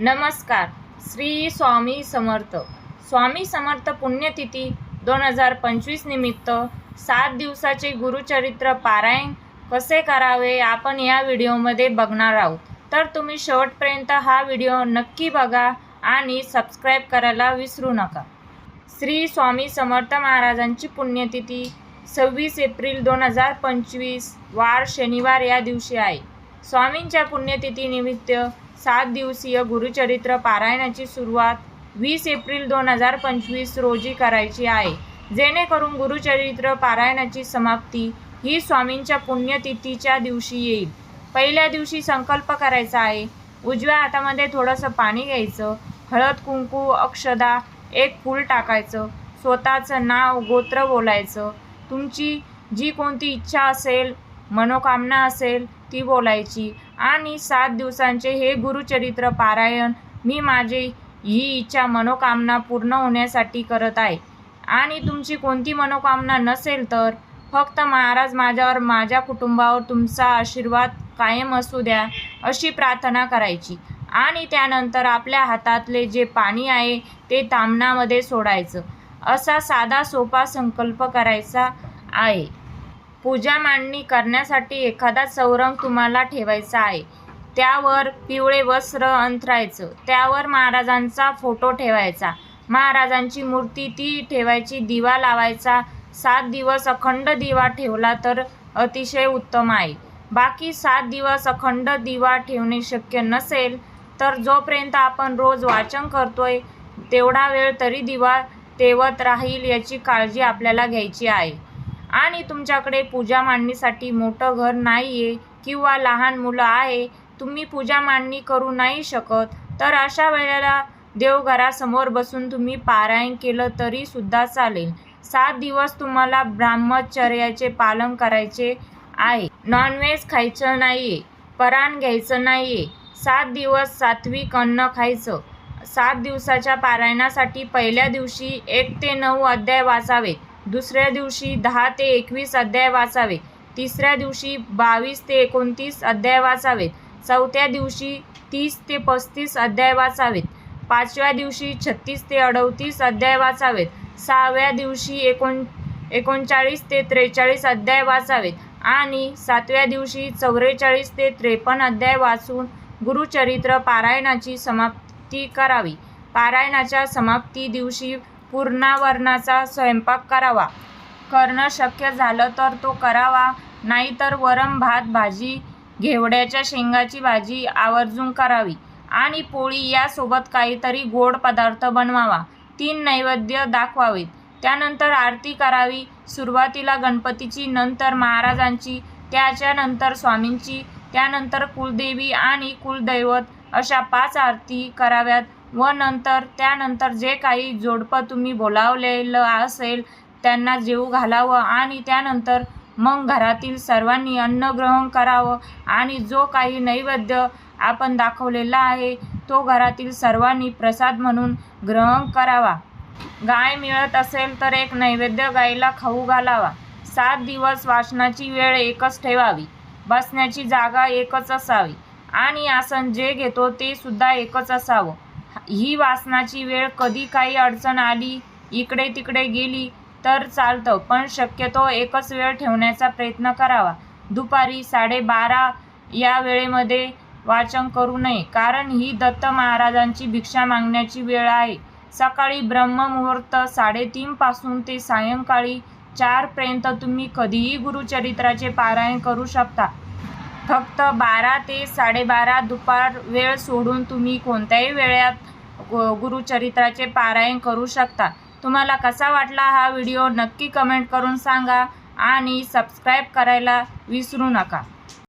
नमस्कार. श्री स्वामी समर्थ. स्वामी समर्थ पुण्यतिथी दोन हजार पंचवीस निमित्त सात दिवसाचे गुरुचरित्र पारायण कसे करावे आपण या व्हिडिओमध्ये बघणार आहोत. तर तुम्ही शेवटपर्यंत हा व्हिडिओ नक्की बघा आणि सबस्क्राईब करायला विसरू नका. श्री स्वामी समर्थ महाराजांची पुण्यतिथी सव्वीस एप्रिल दोन हजार पंचवीस वार शनिवार या दिवशी आहे. स्वामींच्या पुण्यतिथीनिमित्त सात दिवसीय गुरुचरित्र पारायणाची सुरुवात वीस एप्रिल दोन हजार पंचवीस रोजी करायची आहे. जेणेकरून गुरुचरित्र पारायणाची समाप्ती ही स्वामींच्या पुण्यतिथीच्या दिवशी येईल. पहिल्या दिवशी संकल्प करायचा आहे. उजव्या हातामध्ये थोडंसं पाणी घ्यायचं. हळद कुंकू अक्षदा एक फूल टाकायचं. स्वतःचं नाव गोत्र बोलायचं. तुमची जी कोणती इच्छा असेल मनोकामना असेल ती बोलायची. आणि सात दिवसांचे हे गुरुचरित्र पारायण मी माझे ही इच्छा मनोकामना पूर्ण होण्यासाठी करत आहे. आणि तुमची कोणती मनोकामना नसेल तर फक्त महाराज माझ्यावर माझ्या कुटुंबावर तुमचा आशीर्वाद कायम असू द्या अशी प्रार्थना करायची. आणि त्यानंतर आपल्या हातातले जे पाणी आहे ते तामणामध्ये सोडायचं. असा साधा सोपा संकल्प करायचा आहे. पूजा मांडणी करण्यासाठी एखादा चौरंग तुम्हाला ठेवायचा आहे. त्यावर पिवळे वस्त्र अंथरायचं. त्यावर महाराजांचा फोटो ठेवायचा. महाराजांची मूर्ती ती ठेवायची. दिवा लावायचा. सात दिवस अखंड दिवा ठेवला तर अतिशय उत्तम आहे. बाकी सात दिवस अखंड दिवा ठेवणे शक्य नसेल तर जोपर्यंत आपण रोज वाचन करतोय तेवढा वेळ तरी दिवा तेवत राहील याची काळजी आपल्याला घ्यायची आहे. आणि तुमच्याकडे पूजा मांडणीसाठी मोठं घर नाही आहे किंवा लहान मुलं आहे तुम्ही पूजा मांडणी करू नाही शकत. तर अशा वेळेला देवघरासमोर बसून तुम्ही पारायण केलं तरी सुद्धा चालेल. सात दिवस तुम्हाला ब्राह्मचर्याचे पालन करायचे आहे. नॉनव्हेज खायचं नाही आहे पराण घ्यायचं नाही आहे सात दिवस सात्विक अन्न खायचं. सात दिवसाच्या पारायणासाठी पहिल्या दिवशी एक ते नऊ अध्याय वाचावे दुसऱ्या दिवशी दहा ते एकवीस अध्याय वाचावे. तिसऱ्या दिवशी बावीस ते एकोणतीस अध्याय वाचावेत. चौथ्या दिवशी तीस ते पस्तीस अध्याय वाचावेत. पाचव्या दिवशी छत्तीस ते अडतीस अध्याय वाचावेत. सहाव्या दिवशी एकोण एकोणचाळीस ते त्रेचाळीस अध्याय वाचावेत. आणि सातव्या दिवशी चौवेचाळीस ते त्रेपन्न अध्याय वाचून गुरुचरित्र पारायणाची समाप्ती करावी. पारायणाच्या समाप्ती दिवशी पूर्णावरणाचा स्वयंपाक करावा. करणं शक्य झालं तर तो करावा नाहीतर वरम भात भाजी घेवड्याच्या शेंगाची भाजी आवर्जून करावी आणि पोळी यासोबत काहीतरी गोड पदार्थ बनवावा. तीन नैवेद्य दाखवावेत. त्यानंतर आरती करावी. सुरुवातीला गणपतीची नंतर महाराजांची त्याच्यानंतर स्वामींची त्यानंतर कुलदेवी आणि कुलदैवत अशा पाच आरती कराव्यात. व नंतर त्यानंतर जे काही जोडपं तुम्ही बोलावलेलं असेल त्यांना जेऊ घालावं आणि त्यानंतर मग घरातील सर्वांनी अन्न ग्रहण करावं आणि जो काही नैवेद्य आपण दाखवलेला आहे तो घरातील सर्वांनी प्रसाद म्हणून ग्रहण करावा. गाय मिळत असेल तर एक नैवेद्य गायीला खाऊ घालावा. सात दिवस वाचनाची वेळ एकच ठेवावी. बसण्याची जागा एकच असावी. आणि आसन जे घेतो ते सुद्धा एकच असावं. ही वाचनाची वेळ कधी काही अडचण आली इकडे तिकडे गेली तर चालतं पण शक्यतो एकच वेळ ठेवण्याचा प्रयत्न करावा. दुपारी साडेबारा या वेळेमध्ये वाचन करू नये कारण ही दत्त महाराजांची भिक्षा मागण्याची वेळ आहे. सकाळी ब्रह्ममुहूर्त साडेतीनपासून ते सायंकाळी चारपर्यंत तुम्ही कधीही गुरुचरित्राचे पारायण करू शकता. फक्त बारा ते साडेबारा दुपार वेळ सोडून तुम्ही कोणत्याही वेळात गु- गुरुचरित्राचे पारायण करू शकता. तुम्हाला कसा वाटला हा व्हिडिओ नक्की कमेंट करून सांगा आणि सबस्क्राईब करायला विसरू नका.